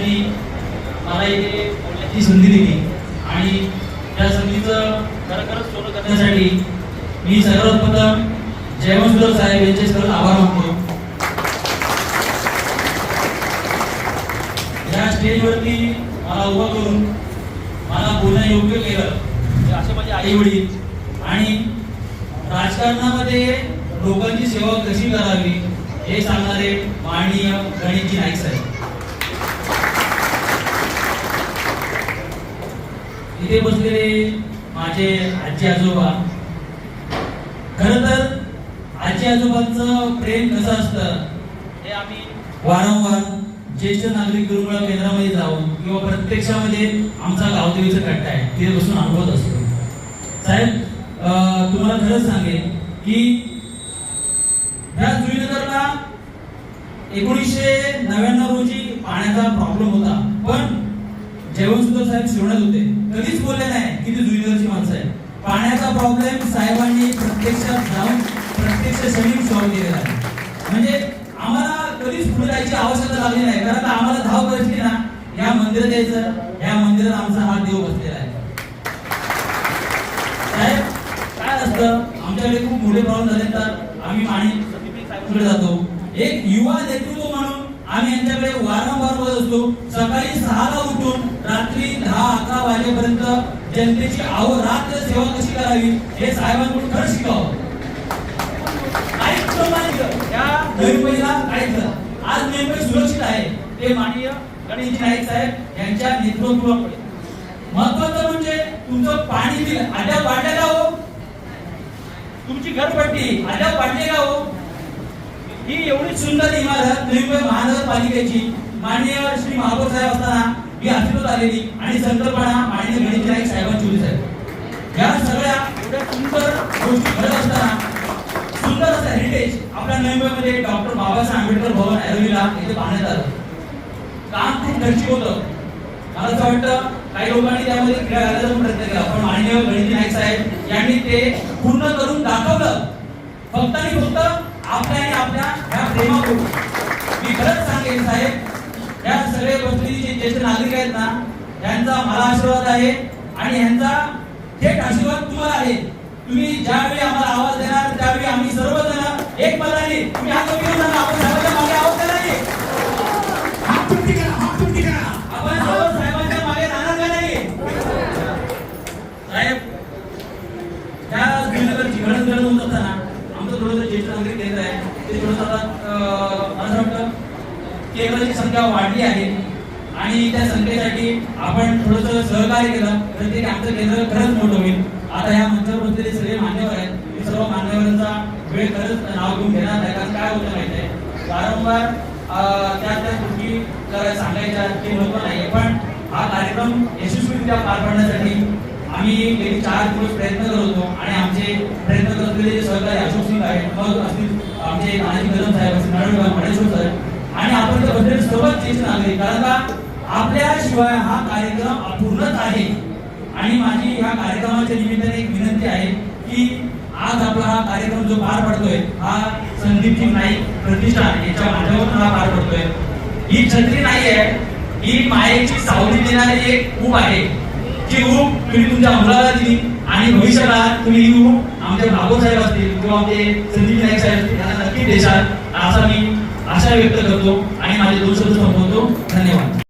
त्यांनी मला इथे बोलण्याची संधी दिली. आणि त्या संधीचं खरोखरच सोनं करण्यासाठी मी सर्वात प्रथम जयवंतराव साहेब यांचे सर्व आभार मानतो. या स्टेजवरती मला उभं करून मला बोलणं योग्य केलं असे माझे आई वडील आणि राजकारणामध्ये लोकांची सेवा कशी करावी हे सांगणारे माननीय गणेशजी नाईक साहेब. इथे बसलेले माझे आजी आजोबा. खर तर आजी आजोबांचं प्रेम कसं असतं हे आम्ही वारंवार ज्येष्ठ नागरिक गुरुकुळ केंद्रामध्ये जाऊन किंवा प्रत्यक्षामध्ये आमचा गावदेवीचा कट्टा आहे तिथे बसून अनुभवत असतो. साहेब अं, तुम्हाला खरंच सांगेन की ह्या जुळीनगरला एकोणीसशे नव्याण्णव रोजी पाण्याचा प्रॉब्लेम होता पण जेवण सुद्धा साहेब शिवणत होते. कधीच बोलले नाही की ती जुईनगरची माणसं आहे पाण्याचा प्रॉब्लेम साहेबांनी प्रत्यक्षात जाऊन प्रत्यक्ष समीप सॉल्व्ह केलेला आहे. म्हणजे आम्हाला कधीच पुढे जायची आवश्यकता लागली नाही. कारण आम्हाला धाव करायची ना या मंदिरात यायचं या मंदिरात आमचा हा देव बसलेला आहे. साहेब काय असतं? आमच्याकडे खूप मोठे प्रॉब्लेम झाले तर आम्ही पाणी पुढे जातो. एक युवा नेतृत्व म्हणून आम्ही यांच्याकडे वारंवार बोलत असतो. सकाळी सहाला उठून रात्री दहा अकरा वाजेपर्यंत जनतेची आव रात्र सेवा कशी करावी हे साहेबांकडून खरं शिकावं. आज मुंबई सुरक्षित आहे. ते माननीय गणेशजी नाईक साहेब यांच्या नेतृत्वामुळे. महत्वाचं म्हणजे तुमचं पाणी बिल अद्याप वाढले का हो? तुमची घरपट्टी अद्याप वाढले का हो? ही एवढी सुंदर इमारत मुंबई पालिकेची माननीय श्री महापौर साहेब असताना मी अस्तित्वात आलेली आणि संकल्पना माननीय गणेश नाईक साहेबांची होती साहेब. या सगळ्या एवढ्या सुंदर गोष्टी घडत असताना सुंदर असं हेरिटेज आपल्या नवी मुंबईमध्ये डॉक्टर बाबासाहेब आंबेडकर भवन ऐरोलीला इथे पाहण्यात आलं. काम खूप खर्चिक होतं. मला असं वाटतं काही लोकांनी त्यामध्ये क्रीडा घालायचा पण प्रयत्न केला. पण माननीय गणेश नाईक साहेब यांनी ते पूर्ण करून दाखवलं. फक्त आणि फक्त आपल्या आणि आपल्या ह्या प्रेमाकडून मी खरंच सांगेन साहेब या सगळे जे ज्येष्ठ नागरिक आहेत ना यांचा मला आशीर्वाद आहे आणि यांचा थेट आशीर्वाद तुम्हाला आहे. तुम्ही ज्यावेळी आम्हाला आवाज देणार त्यावेळी आम्ही सर्वजण एक मताने तुम्ही हात घेऊन सांगा आपण साहेबांच्या मागे आवाज देणार नाही? हात वरती करा हात वरती करा. आपण सर्व साहेबांच्या मागे राहणार का नाही? साहेब त्या जुन्नगरची गरज गरज होत असताना आमचं थोडंसं ज्येष्ठ नागरिक केंद्र आहे. ते थोडंसं आता मला वाटतं केंद्राची संख्या वाढली आहे. आणि त्या संख्येसाठी आपण थोडंसं सहकार्य केलं. तर ते आमचं केंद्र खरंच मोठं होईल. आता या मंचावर बसलेले सगळे मान्यवर आहेत. ते सर्व मान्यवरांचा वेळ खरंच नाव घेऊन घेणार नाही. कारण काय होतं माहिती आहे? वारंवार त्या त्या गोष्टी करायला सांगायच्या ते लोक नाही पण हा कार्यक्रम यशस्वीरित्या पार पाडण्यासाठी आम्ही गेली चार दिवस प्रयत्न करत होतो. आणि आमचे प्रयत्न करत असलेले जे सहकारी अशोक सिंग आहेत मग असतील आमचे नानाजी कदम साहेब असतील नारायण मणेश्वर साहेब आणि आपण ते बसलेले सर्वच ज्येष्ठ नागरिक कारण का आपल्याशिवाय हा कार्यक्रम अपूर्णच आहे. आणि माझी ह्या कार्यक्रमाच्या निमित्ताने एक विनंती आहे की आज आपला हा कार्यक्रम जो पार पडतोय हा संदीपजी नाईक प्रतिष्ठान याच्या माध्यमातून हा पार पडतोय. ही छत्री नाही आहे ही मायेची सावली देणारी एक ऊब आहे. ती ऊब तुम्ही तुमच्या मुलाला दिली आणि भविष्याला तुम्ही ही ऊब आमचे बाबू साहेब असतील किंवा आमचे संदीप नाईक साहेब यांना नक्की देशाल. असा मी आशा व्यक्त करतो. माझे दोन शब्द संपवतो. धन्यवाद.